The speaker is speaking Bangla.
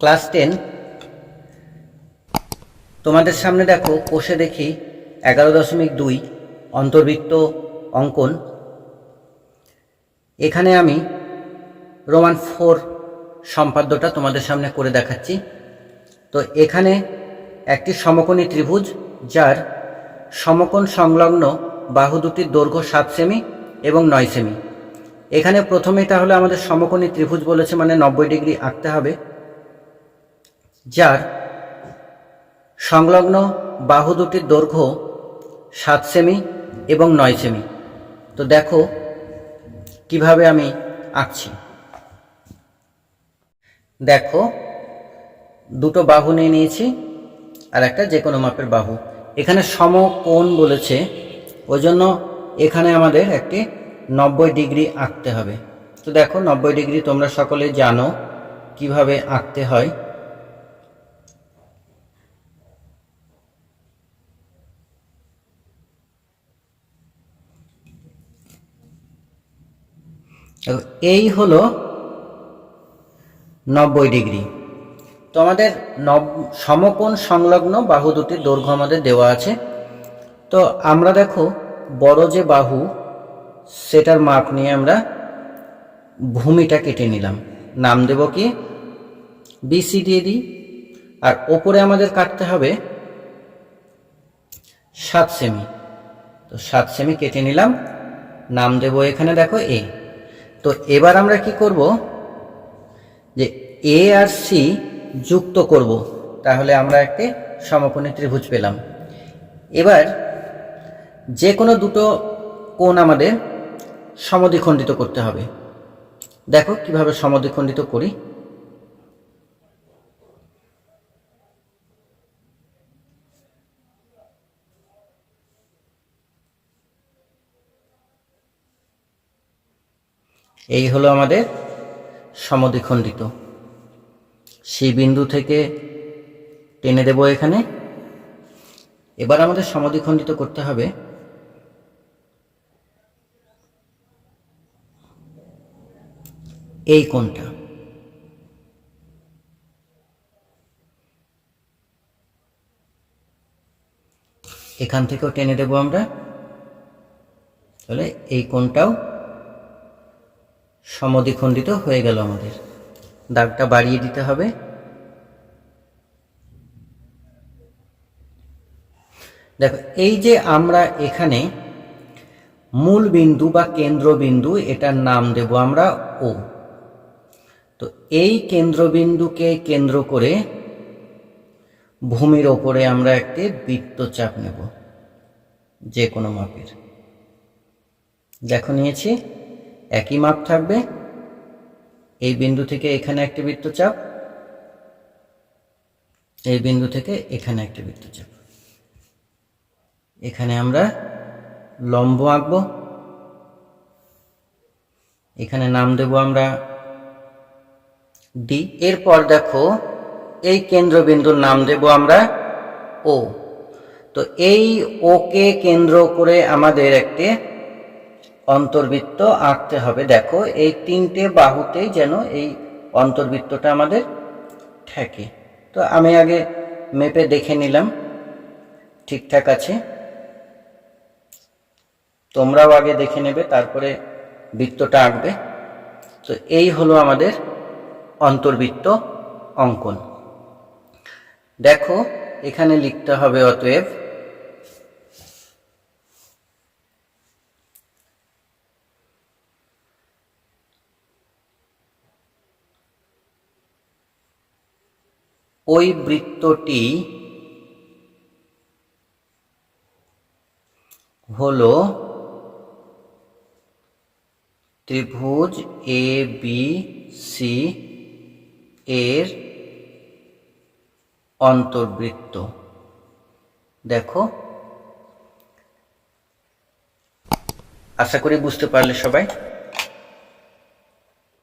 Class ten. তোমাদের সামনে দেখো, কোষে দেখি এগারো দশমিক দুই অন্তর্বৃত্ত অঙ্কন। এখানে আমি রোমান ফোর সম্পাদ্যটা তোমাদের সামনে করে দেখাচ্ছি। তো এখানে একটি সমকোণী ত্রিভুজ, যার সমকোণ সংলগ্ন বাহু দুটির দৈর্ঘ্য সাত সেমি এবং নয় সেমি। এখানে প্রথমেই তাহলে আমাদের সমকোণী ত্রিভুজ বলেছে মানে নব্বই ডিগ্রি আঁকতে হবে। যার সংলগ্ন বাহু দুটির দৈর্ঘ্য সাত সেমি এবং নয় সেমি। তো দেখো কীভাবে আমি আঁকছি। দেখো, দুটো বাহু নিয়ে নিয়েছি আর একটা যে কোনো মাপের বাহু। এখানে সম সমকোণ বলেছে ওই জন্য এখানে আমাদের একটি নব্বই ডিগ্রি আঁকতে হবে। তো দেখো, নব্বই ডিগ্রি তোমরা সকলে জানো কীভাবে আঁকতে হয়। এই হলো নব্বই ডিগ্রি। তো আমাদের নব, সমকোণ সংলগ্ন বাহু দুটির দৈর্ঘ্য আমাদের দেওয়া আছে। তো আমরা দেখো, বড় যে বাহু, সেটার মাপ নিয়ে আমরা ভূমিটা কেটে নিলাম। নাম দেব কি? বিসি দিয়ে দিই। আর ওপরে আমাদের কাটতে হবে সাত সেমি। তো সাত সেমি কেটে নিলাম। নাম দেব এখানে দেখো এ তো এবার আমরা কি করব? যে এ আর সি যুক্ত করব, তাহলে আমরা একটি সমকোণী ত্রিভুজ পেলাম। এবার যে কোনো দুটো কোণ আমাদের সমদ্বিখণ্ডিত করতে হবে। দেখো কীভাবে সমদ্বিখণ্ডিত করি। এই হলো আমাদের সমদ্বিখণ্ডিত। সেই বিন্দু থেকে টেনে দেব এখানে। এবার আমাদের সমদ্বিখণ্ডিত করতে হবে। এই কোণটা। এখান থেকেও টেনে দেব আমরা। তাহলে এই কোণটাও সমদ্বিখণ্ডিত হয়ে গেল আমাদের। দাগটা বাড়িয়ে দিতে হবে। দেখো, এই যে আমরা এখানে মূল বিন্দু বা কেন্দ্রবিন্দু এটার নাম দেব আমরা ও তো এই কেন্দ্রবিন্দুকে কেন্দ্র করে ভূমির ওপরে আমরা একটি বৃত্তচাপ নেব, যে কোনো মাপের। দেখো নিয়েছি। একই মাপ থাকবে। এই বিন্দু থেকে এখানে একটি বৃত্তচাপ। এই বিন্দু থেকে এখানে একটি বৃত্তচাপ। এখানে আমরা লম্ব আঁকবো। এখানে নাম দেব আমরা ডি এরপর দেখো, এই কেন্দ্রবিন্দুর নাম দেব আমরা ও তো এই ওকে কেন্দ্র করে আমাদের একটি অন্তর্বৃত্ত আঁকতে হবে। দেখো, এই তিনটে বাহুতেই যেন এই অন্তর্বৃত্তটা আমাদের ঠেকে। তো আমি আগে মেপে দেখে নিলাম। ঠিকঠাক আছে? তোমরাও আগে দেখে নেবে, তারপরে বৃত্তটা আঁকবে। তো এই হলো আমাদের অন্তর্বৃত্ত অঙ্কন। দেখো, এখানে লিখতে হবে অতএব ওই বৃত্তটি হলো ত্রিভুজ এ বি সি এর অন্তর্বৃত্ত। দেখো। আশা করি বুঝতে পারলে সবাই।